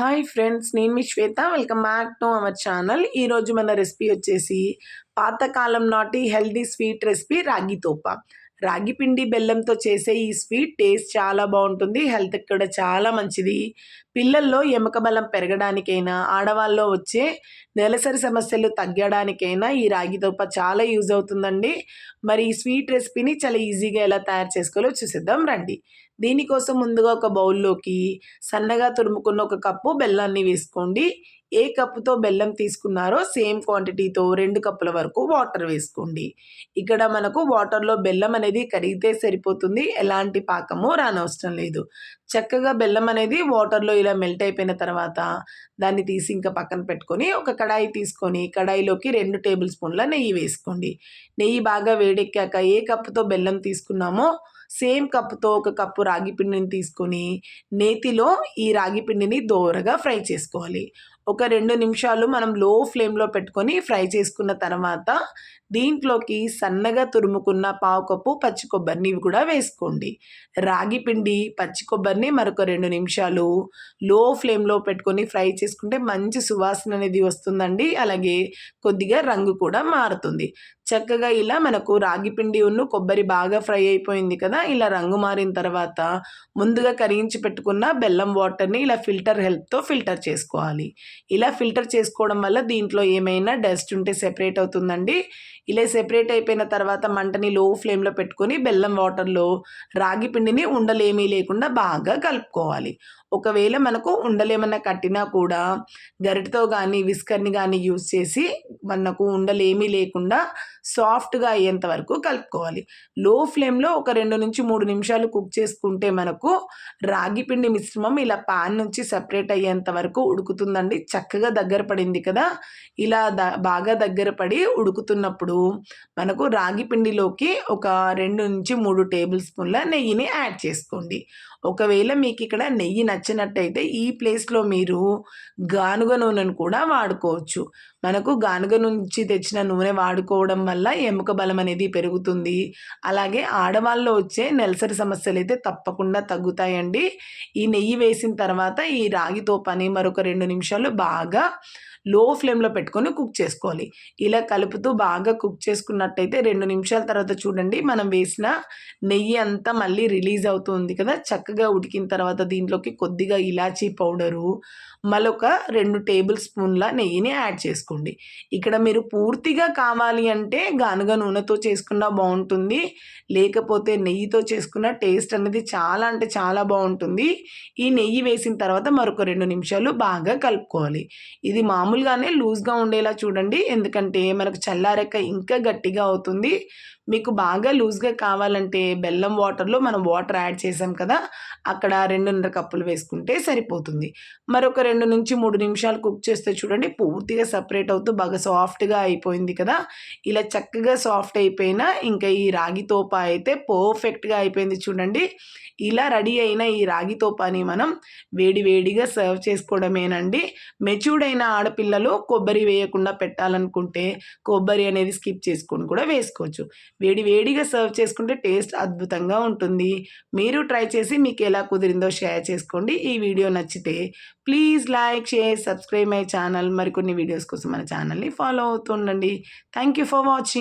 Hi friends నేను మీ Shweta. Welcome back to our channel. ఈరోజు మన రెసిపీ వచ్చేసి పాతకాలం నాటి హెల్దీ స్వీట్ రెసిపీ రాగి తోప. రాగి పిండి బెల్లంతో చేసే ఈ స్వీట్ టేస్ట్ చాలా బాగుంటుంది. హెల్త్కి కూడా చాలా మంచిది. పిల్లల్లో ఎముక బలం పెరగడానికైనా ఆడవాళ్ళలో వచ్చే నెలసరి సమస్యలు తగ్గడానికైనా ఈ రాగి తోప చాలా యూజ్ అవుతుందండి. మరి ఈ స్వీట్ రెసిపీని చాలా ఈజీగా ఎలా తయారు చేసుకోవాలో చూసేద్దాం రండి. దీనికోసం ముందుగా ఒక బౌల్లోకి సన్నగా తురుముకున్న ఒక కప్పు బెల్లాన్ని వేసుకోండి. ఏ కప్పుతో బెల్లం తీసుకున్నారో సేమ్ క్వాంటిటీతో రెండు కప్పుల వరకు వాటర్ వేసుకోండి. ఇక్కడ మనకు వాటర్లో బెల్లం అనేది కరిగితే సరిపోతుంది ఎలాంటి పాకము రానవసరం లేదు. చక్కగా బెల్లం అనేది వాటర్లో ఇలా మెల్ట్ అయిపోయిన తర్వాత దాన్ని తీసి ఇంకా పక్కన పెట్టుకొని ఒక కడాయి తీసుకొని కడాయిలోకి రెండు టేబుల్ స్పూన్ల నెయ్యి వేసుకోండి. నెయ్యి బాగా వేడెక్కాక ఏ కప్పుతో బెల్లం తీసుకున్నామో సేమ్ కప్పుతో ఒక కప్పు రాగి పిండిని తీసుకొని నేతిలో ఈ రాగి పిండిని దోరగా ఫ్రై చేసుకోవాలి. ఒక రెండు నిమిషాలు మనం లో ఫ్లేమ్లో పెట్టుకొని ఫ్రై చేసుకున్న తర్వాత దీంట్లోకి సన్నగా తురుముకున్న పావు కప్పు పచ్చి కొబ్బరిని ఇవి కూడా వేసుకోండి. రాగి పిండి పచ్చి కొబ్బరిని మరొక రెండు నిమిషాలు లో ఫ్లేమ్లో పెట్టుకొని ఫ్రై చేసుకుంటే మంచి సువాసన అనేది వస్తుందండి. అలాగే కొద్దిగా రంగు కూడా మారుతుంది. చక్కగా ఇలా మనకు రాగి పిండి ఉన్ను కొబ్బరి బాగా ఫ్రై అయిపోయింది కదా! ఇలా రంగు మారిన తర్వాత ముందుగా కరిగించి పెట్టుకున్న బెల్లం వాటర్ని ఇలా ఫిల్టర్ హెల్ప్తో ఫిల్టర్ చేసుకోవాలి. ఇలా ఫిల్టర్ చేసుకోవడం వల్ల దీంట్లో ఏమైనా డస్ట్ ఉంటే సెపరేట్ అవుతుందండి. ఇలా సెపరేట్ అయిపోయిన తర్వాత మంటని లో ఫ్లేమ్లో పెట్టుకొని బెల్లం వాటర్లో రాగి పిండిని ఉండలేమీ లేకుండా బాగా కలుపుకోవాలి. ఒకవేళ మనకు ఉండలేమన్నా కట్టినా కూడా గరిటతో కానీ విస్కర్ని కానీ యూజ్ చేసి మనకు ఉండలేమీ లేకుండా సాఫ్ట్గా అయ్యేంత వరకు కలుపుకోవాలి. లో ఫ్లేమ్లో ఒక రెండు నుంచి మూడు నిమిషాలు కుక్ చేసుకుంటే మనకు రాగి పిండి మిశ్రమం ఇలా పాన్ నుంచి సపరేట్ అయ్యేంత వరకు ఉడుకుతుందండి. చక్కగా దగ్గర పడింది కదా! ఇలా ద బాగా దగ్గర పడి ఉడుకుతున్నప్పుడు మనకు రాగి పిండిలోకి ఒక రెండు నుంచి మూడు టేబుల్ స్పూన్ల నెయ్యిని యాడ్ చేసుకోండి. ఒకవేళ మీకు ఇక్కడ నెయ్యి నచ్చినట్టయితే ఈ ప్లేస్లో మీరు గానుగ నూనెను కూడా వాడుకోవచ్చు. మనకు గానుగ నుంచి తెచ్చిన నూనె వాడుకోవడం వల్ల ఎముక బలం అనేది పెరుగుతుంది. అలాగే ఆడవాళ్ళు వచ్చే నెలసరి సమస్యలు అయితే తప్పకుండా తగ్గుతాయండి. ఈ నెయ్యి వేసిన తర్వాత ఈ రాగి తోపని మరొక రెండు నిమిషాలు బాగా లో ఫ్లేమ్లో పెట్టుకొని కుక్ చేసుకోవాలి. ఇలా కలుపుతూ బాగా కుక్ చేసుకున్నట్టయితే రెండు నిమిషాల తర్వాత చూడండి మనం వేసిన నెయ్యి అంతా మళ్ళీ రిలీజ్ అవుతుంది కదా. చక్కగా ఉడికిన తర్వాత దీంట్లోకి కొద్దిగా ఇలాచీ పౌడరు మరొక రెండు టేబుల్ స్పూన్ల నెయ్యిని యాడ్ చేసుకోండి. ఇక్కడ మీరు పూర్తిగా కావాలి అంటే గానుగ నూనెతో చేసుకున్న బాగుంటుంది. లేకపోతే నెయ్యితో చేసుకున్న టేస్ట్ అనేది చాలా అంటే చాలా బాగుంటుంది. ఈ నెయ్యి వేసిన తర్వాత మరొక రెండు నిమిషాలు బాగా కలుపుకోవాలి. ఇది మామూలు మామూలుగానే లూజ్గా ఉండేలా చూడండి. ఎందుకంటే మనకు చల్లారెక్క ఇంకా గట్టిగా అవుతుంది. మీకు బాగా లూజ్గా కావాలంటే బెల్లం వాటర్లో మనం వాటర్ యాడ్ చేసాం కదా అక్కడ రెండున్నర కప్పులు వేసుకుంటే సరిపోతుంది. మరొక రెండు నుంచి మూడు నిమిషాలు కుక్ చేస్తే చూడండి పూర్తిగా సపరేట్ అవుతూ బాగా సాఫ్ట్గా అయిపోయింది కదా. ఇలా చక్కగా సాఫ్ట్ అయిపోయినా ఇంకా ఈ రాగి తోప అయితే పర్ఫెక్ట్గా అయిపోయింది చూడండి. ఇలా రెడీ అయిన ఈ రాగి తోపాని మనం వేడివేడిగా సర్వ్ చేసుకోవడమేనండి. మెచ్యూర్డ్ అయిన ఆడపిల్లలు కొబ్బరి వేయకుండా పెట్టాలనుకుంటే కొబ్బరి అనేది స్కిప్ చేసుకొని కూడా వేసుకోవచ్చు. వేడి వేడిగా సర్వ్ చేసుకుంటే టేస్ట్ అద్భుతంగా ఉంటుంది. మీరు ట్రై చేసి మీకు ఎలా కుదిరిందో షేర్ చేసుకోండి. ఈ వీడియో నచ్చితే please like share subscribe my channel. మరికొన్ని వీడియోస్ కోసం మన ఛానల్ని follow అవుతుండండి. Thank you for watching.